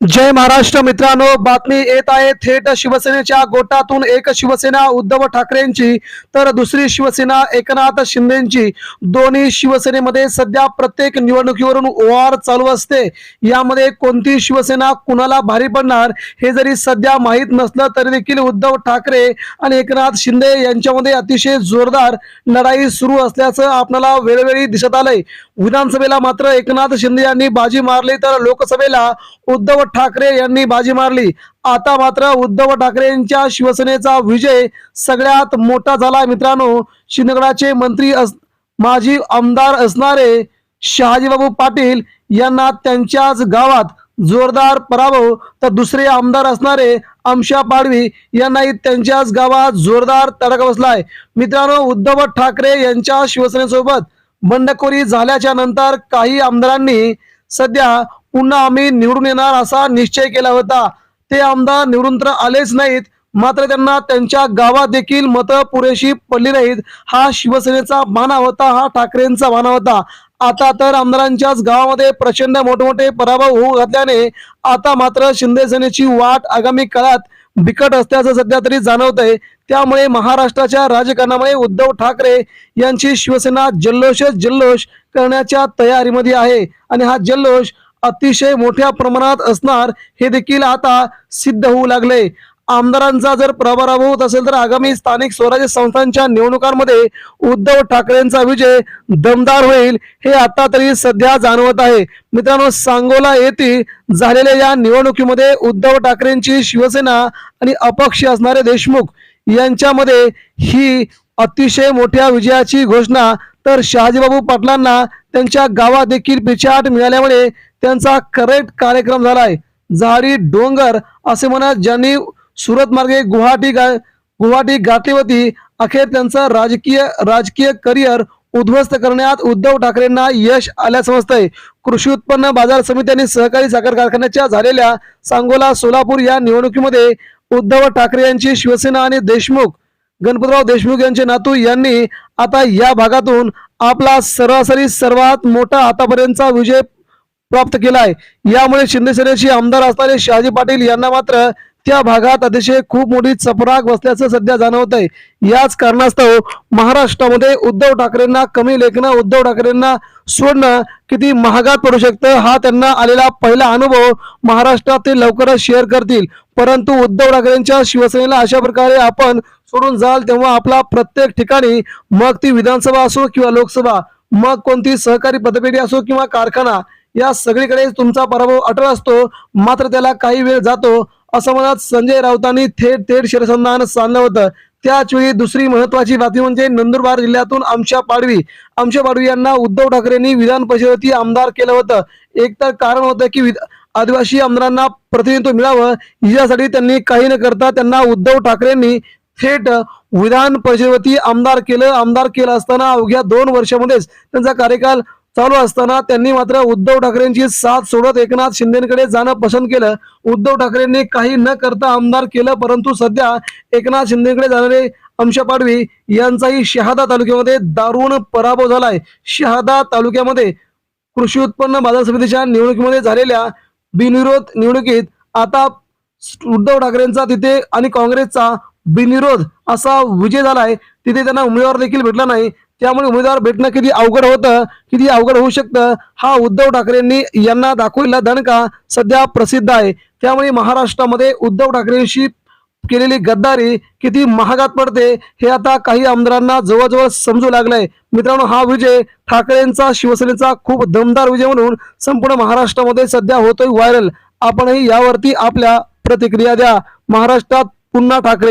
जय महाराष्ट्र मित्रांनो बातमी येत आहे थेट शिवसेनेच्या गोटातून एक शिवसेना उद्धव ठाकरेंची तर दुसरी शिवसेना एकनाथ शिंदेची. दोन्ही शिवसेनेमध्ये सध्या प्रत्येक निवडणुकीवरून वार चालू असते. यामध्ये कोणती शिवसेना कुणाला भारी पडणार हे जरी सध्या माहीत नसलं तरी देखील उद्धव ठाकरे आणि एकनाथ शिंदे यांच्यामध्ये अतिशय जोरदार लढाई सुरू असल्याचं आपल्याला वेळोवेळी दिसत आलंय. विधानसभेला मात्र एकनाथ शिंदे यांनी बाजी मारली तर लोकसभेला उद्धव ठाकरे यांनी बाजी मारली. आता मात्र उद्धव ठाकरे यांच्या शिवसेनेचा विजय सगळ्यात मोठा झाला मित्रांनो शिंदगडाचे मंत्री माजी आमदार असणारे शहाजीबाबू पाटील यांना त्यांच्याच गावात जोरदार पराभव तर दुसरे आमदार असणारे आमशा पाडवी यांनाही त्यांच्याच गावात जोरदार तडका बसलाय. मित्रांनो उद्धव ठाकरे यांच्या शिवसेनेसोबत बंडखोरी झाल्याच्यानंतर काही आमदारांनी सध्या पुन्हा आम्ही निवडून येणार असा निश्चय केला होता. ते आमदार निवडून तर आलेच नाहीत. मात्र त्यांना त्यांच्या गावात देखील मतं पुरेशी पडली नाहीत. हा शिवसेनेचा भाना होता हा ठाकरेंचा भाना होता. आता तर आमदारांच्याच गावामध्ये प्रचंड मोठमोठे पराभव होऊ घातल्याने आता मात्र शिंदे सेनेची वाट आगामी काळात बिकट असल्याचं सध्या तरी जाणवत आहे त्यामुळे महाराष्ट्राच्या राजकारणामुळे उद्धव ठाकरे यांची शिवसेना जल्लोषच जल्लोष करण्याच्या तयारीमध्ये आहे. आणि हा जल्लोष अतिशय मोठ्या प्रमाणात असणार हे देखील आता सिद्ध होऊ लागले आमदारांचा जर पराभव होत असेल तर आगामी स्थानिक स्वराज्य संस्थांच्या निवडणुकांमध्ये उद्धव ठाकरेंचा विजय दमदार होईल हे आता तरी सध्या जाणवत आहे. मित्रांनो सांगोला येथे झालेल्या या निवडणुकीमध्ये उद्धव ठाकरेंची शिवसेना आणि अपक्ष असणारे देशमुख यांच्यामध्ये ही अतिशय मोठ्या विजयाची घोषणा तर शहाजीबाबू पाटलांना त्यांच्या गावात देखील पिछाट मिळाल्यामुळे त्यांचा करेक्ट कार्यक्रम झालाय. झाडी डोंगर असे म्हणत ज्यांनी सुरत मार्गे गुवाहाटी गा गुवाहाटी गाठलीवती अखेर त्यांचं राजकीय राजकीय करिअर उद्ध्वस्त करण्यात उद्धव ठाकरेंना यश आल्या समजतंय. कृषी उत्पन्न बाजार समिती आणि सहकारी साखर कारखान्याच्या झालेल्या सांगोला सोलापूर या निवडणुकीमध्ये उद्धव ठाकरे यांची शिवसेना आणि देशमुख गणपतराव देशमुख यांचे नातू यांनी आता या भागातून आपला सरासरी सर्वात मोठा आतापर्यंतचा विजय प्राप्त केलाय. यामुळे शिंदे सेनेचे आमदार असणारे शहाजी पाटील यांना मात्र त्या भागात अतिशय खूप मोठी चपराक बसल्याचं सध्या जाणवत आहे याच कारणास्तव महाराष्ट्रामध्ये उद्धव ठाकरेंना कमी लेखणं उद्धव ठाकरेंना सोडणं किती महागात पडू शकतं हा त्यांना आलेला पहिला अनुभव महाराष्ट्रात ते लवकरच शेअर करतील. परंतु उद्धव ठाकरेंच्या शिवसेनेला अशा प्रकारे आपण सोडून जाल तेव्हा आपला प्रत्येक ठिकाणी मग ती विधानसभा असो किंवा लोकसभा मग कोणती सहकारी पदपेढी असो किंवा कारखाना या सगळीकडे तुमचा पराभव अटळ असतो. मात्र त्याला काही वेळ जातो. असं म्हणत संजय राऊतांनी थेट थेट शिरसंधान सांगलं होतं. त्याचवेळी दुसरी महत्वाची बातमी म्हणजे नंदुरबार जिल्ह्यातून आमशा पाडवी. आमशा पाडवी यांना उद्धव ठाकरेंनी विधान परिषदेची आमदार केलं होतं. एक तर कारण होतं की आदिवासी आमदारांना प्रतिनिधित्व मिळावं यासाठी त्यांनी काही न करता त्यांना उद्धव ठाकरेंनी थेट विधान परिषदेवरती आमदार केलं. आमदार केलं असताना अवघ्या दोन वर्षामध्येच त्यांचा कार्यकाल चालू असताना त्यांनी मात्र उद्धव ठाकरेंची साथ सोडत एकनाथ शिंदेकडे जाणं पसंत केलं. उद्धव ठाकरेंनी काही न करता आमदार केलं परंतु सध्या एकनाथ शिंदेकडे जाणारे अंशा पाडवी यांचाही शहादा तालुक्यामध्ये दारुण पराभव झालाय. शहादा तालुक्यामध्ये कृषी उत्पन्न बाजार समितीच्या निवडणुकीमध्ये झालेल्या बिनविरोध निवडणुकीत आता उद्धव ठाकरेंचा तिथे आणि काँग्रेसचा बिनविरोध असा विजय झालाय. तिथे त्यांना उमेदवार देखील भेटला नाही. त्यामुळे उमेदवार भेटणं किती अवघड होतं किती अवघड होऊ शकतं हा उद्धव ठाकरेंनी यांना दाखवलेला दणका सध्या प्रसिद्ध आहे. त्यामुळे महाराष्ट्रामध्ये उद्धव ठाकरेंशी केलेली गद्दारी किती महागात पडते हे आता काही आमदारांना जवळजवळ समजू लागलंय. मित्रांनो हा विजय ठाकरेंचा शिवसेनेचा खूप दमदार विजय म्हणून संपूर्ण महाराष्ट्रामध्ये सध्या होतोय व्हायरल. आपणही यावरती आपल्या प्रतिक्रिया द्या. महाराष्ट्रात पुन्हा ठाकरे.